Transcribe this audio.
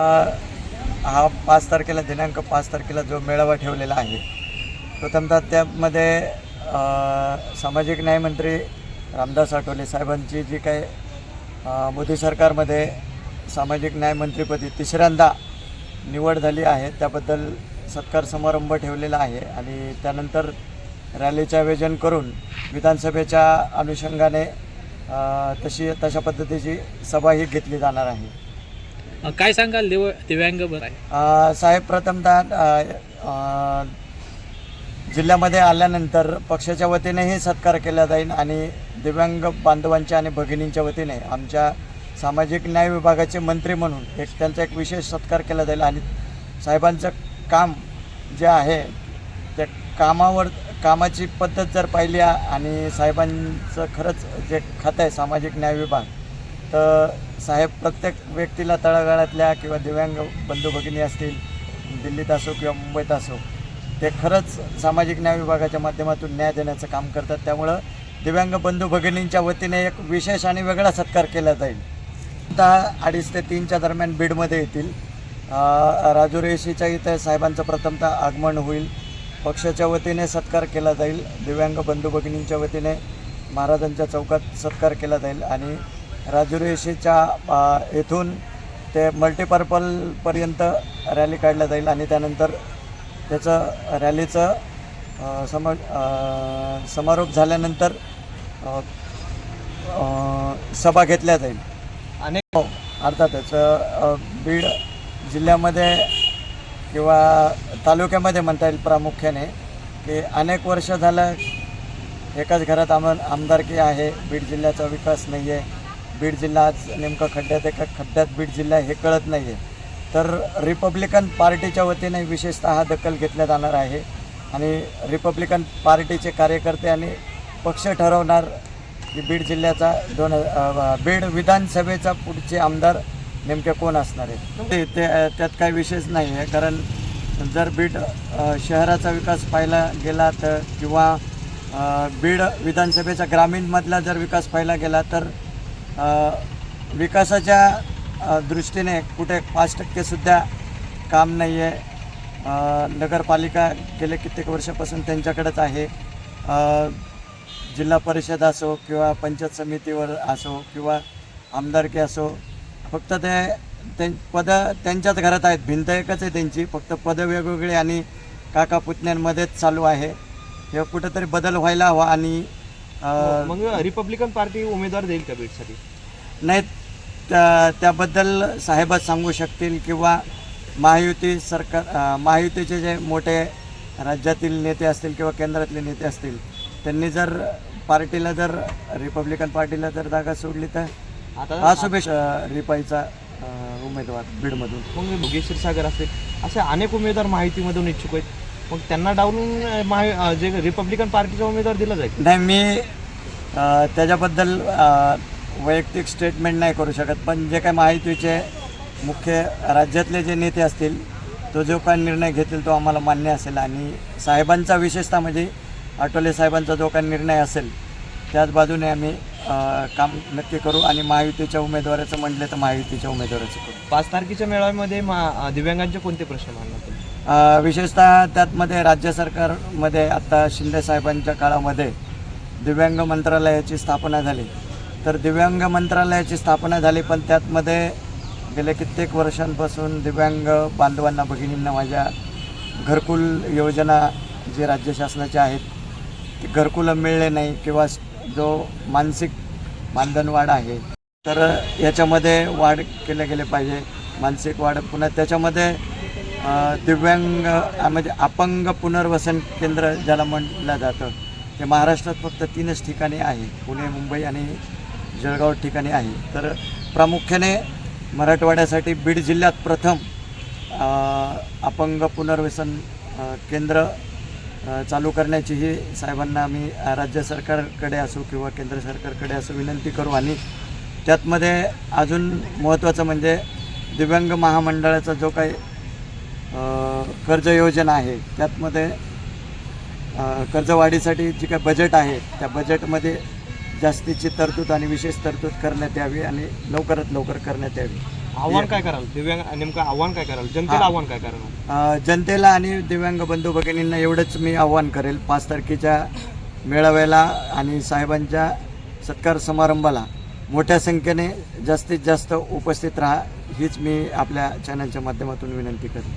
हा पाच तारखेला दिनांक पाच तारखेला जो मेळावा ठेवलेला आहे प्रथमतः त्यामध्ये सामाजिक न्यायमंत्री रामदास आठवले साहेबांची जी काही मोदी सरकारमध्ये सामाजिक न्यायमंत्रीपदी तिसऱ्यांदा निवड झाली आहे त्याबद्दल सत्कार समारंभ ठेवलेला आहे आणि त्यानंतर रॅलीचे आयोजन करून विधानसभेच्या अनुषंगाने तशी तशा पद्धतीची सभाही घेतली जाणार आहे. काय सांगाल दिव दिव्यांग साहेब प्रथमतः जिल्ह्यामध्ये आल्यानंतर पक्षाच्या वतीनेही सत्कार केला जाईल आणि दिव्यांग बांधवांच्या आणि भगिनींच्या वतीने आमच्या सामाजिक न्याय विभागाचे मंत्री म्हणून एक त्यांचा एक विशेष सत्कार केला जाईल आणि साहेबांचं काम जे आहे त्या कामावर कामाची पद्धत जर पाहिली आणि साहेबांचं खरंच जे खातं आहे सामाजिक न्याय विभाग तर साहेब प्रत्येक व्यक्तीला तळागाळातल्या किंवा दिव्यांग बंधू भगिनी असतील दिल्लीत असो किंवा मुंबईत असो ते खरंच सामाजिक न्याय विभागाच्या माध्यमातून न्याय देण्याचं काम करतात. त्यामुळं दिव्यांग बंधू भगिनींच्या वतीने एक विशेष आणि वेगळा सत्कार केला जाईल. आता अडीच ते तीनच्या दरम्यान बीडमध्ये येतील. राजू रेशीच्या इथं साहेबांचं प्रथमतः आगमन होईल. पक्षाच्या वतीने सत्कार केला जाईल. दिव्यांग बंधू भगिनींच्या वतीने महाराजांच्या चौकात सत्कार केला जाईल आणि राजूरेशीच्या येथून ते मल्टीपर्पलपर्यंत रॅली काढल्या जाईल आणि त्यानंतर त्याचं रॅलीचं सम समारोप झाल्यानंतर सभा घेतल्या जाईल. अनेक हो अर्थातच बीड जिल्ह्यामध्ये किंवा तालुक्यामध्ये म्हणता येईल प्रामुख्याने की अनेक वर्ष झालं एकाच घरात आम आमदारकी आहे बीड जिल्ह्याचा विकास नाही आहे. बीड जिल्हा आज नेमका खड्ड्यात एका खड्ड्यात बीड जिल्हा हे कळत नाही आहे तर रिपब्लिकन पार्टीच्या वतीने विशेषतः दखल घेतल्या जाणार आहे. आणि रिपब्लिकन पार्टीचे कार्यकर्ते आणि पक्ष ठरवणार की बीड जिल्ह्याचा दोन बीड विधानसभेचा पुढचे आमदार नेमके कोण असणार आहेत? ते त्यात काही विशेष नाही आहे कारण जर बीड शहराचा विकास पाहिला गेला तर किंवा बीड विधानसभेचा ग्रामीणमधला जर विकास पाहिला गेला तर विकासाच्या दृष्टीने कुठे पाच टक्केसुद्धा काम नाही आहे नगरपालिका गेले कित्येक वर्षापासून त्यांच्याकडेच आहे. जिल्हा परिषद असो किंवा पंचायत समितीवर असो किंवा आमदारकी असो फक्त ते त्यां पदं त्यांच्याच घरात आहेत. भिंत एकच आहे त्यांची. फक्त पदं वेगवेगळी आणि काका पुतण्यांमध्येच चालू आहे. हे कुठंतरी बदल व्हायला हवा आणि मग रिपब्लिकन पार्टी उमेदवार देईल का बीडसाठी नाही त्या त्याबद्दल साहेबच सांगू शकतील किंवा महायुती सरकार महायुतीचे जे मोठे राज्यातील नेते असतील किंवा केंद्रातले नेते असतील त्यांनी जर पार्टीला जर रिपब्लिकन पार्टीला जर जागा सोडली तर आता हा शुभेश अ, रिपाईचा उमेदवार बीडमधून. मग भोगे क्षीरसागर असतील. असे अनेक उमेदवार माहितीमधून इच्छुक आहेत. मग त्यांना डावलून अं, जे रिपब्लिकन पार्टीचा उमेदवार दिला जाईल. नाही मी अ, त्याच्याबद्दल अ, वैयक्तिक स्टेटमेंट नाही करू शकत पण जे काय महायुतीचे मुख्य राज्यातले जे नेते असतील तो जो काय निर्णय घेतील तो आम्हाला मान्य असेल. आणि साहेबांचा विशेषतः म्हणजे आठवले साहेबांचा जो काय निर्णय असेल त्याच बाजूने आम्ही काम नक्की करू आणि महायुतीच्या उमेदवाराचं म्हटलं तर महायुतीच्या उमेदवाराचं करू. पाच तारखेच्या मेळाव्यामध्ये मा- दिव्यांगांचे कोणते प्रश्न मांडणार तुम्ही? अ, विशेषतः त्यातमध्ये राज्य सरकारमध्ये आता शिंदे साहेबांच्या काळामध्ये दिव्यांग मंत्रालयाची स्थापना झाली. तर दिव्यांग मंत्रालयाची स्थापना झाली पण त्यातमध्ये गेले कित्येक वर्षांपासून दिव्यांग बांधवांना भगिनींना माझ्या घरकुल योजना जी राज्य शासनाच्या आहेत ती घरकुलं मिळले नाही किंवा जो मानसिक मानधनवाढ आहे तर याच्यामध्ये वाढ केले गेले पाहिजे. मानसिक वाढ पुन्हा त्याच्यामध्ये दिव्यांग म्हणजे अपंग पुनर्वसन केंद्र ज्याला म्हटलं जातं ते महाराष्ट्रात फक्त तीनच ठिकाणी आहे. पुणे मुंबई आणि जळगाव ठिकाणी आहे. तर प्रामुख्याने मराठवाड्यासाठी बीड जिल्ह्यात प्रथम अपंग पुनर्वसन केंद्र चालू करण्याची ही साहेबांना आम्ही राज्य सरकारकडे असो किंवा केंद्र सरकारकडे असो विनंती करू आणि त्यातमध्ये अजून महत्त्वाचं म्हणजे दिव्यांग महामंडळाचा जो काही कर्ज योजना आहे त्यातमध्ये कर्जवाढीसाठी जी काही बजेट आहे त्या बजेटमध्ये जास्तीची तरतूद आणि विशेष तरतूद करण्यात यावी आणि लवकरात लवकर करण्यात यावी. आव्हान काय कराल? दिव्यांग नेमकं आव्हान काय कराल? जनतेला. आव्हान काय कराल अ, जनतेला आणि दिव्यांग बंधू भगिनींना एवढंच मी आव्हान करेल. पाच तारखेच्या मेळाव्याला आणि साहेबांच्या सत्कार समारंभाला मोठ्या संख्येने जास्तीत जास्त उपस्थित राहा हीच मी आपल्या चॅनलच्या माध्यमातून विनंती करेन.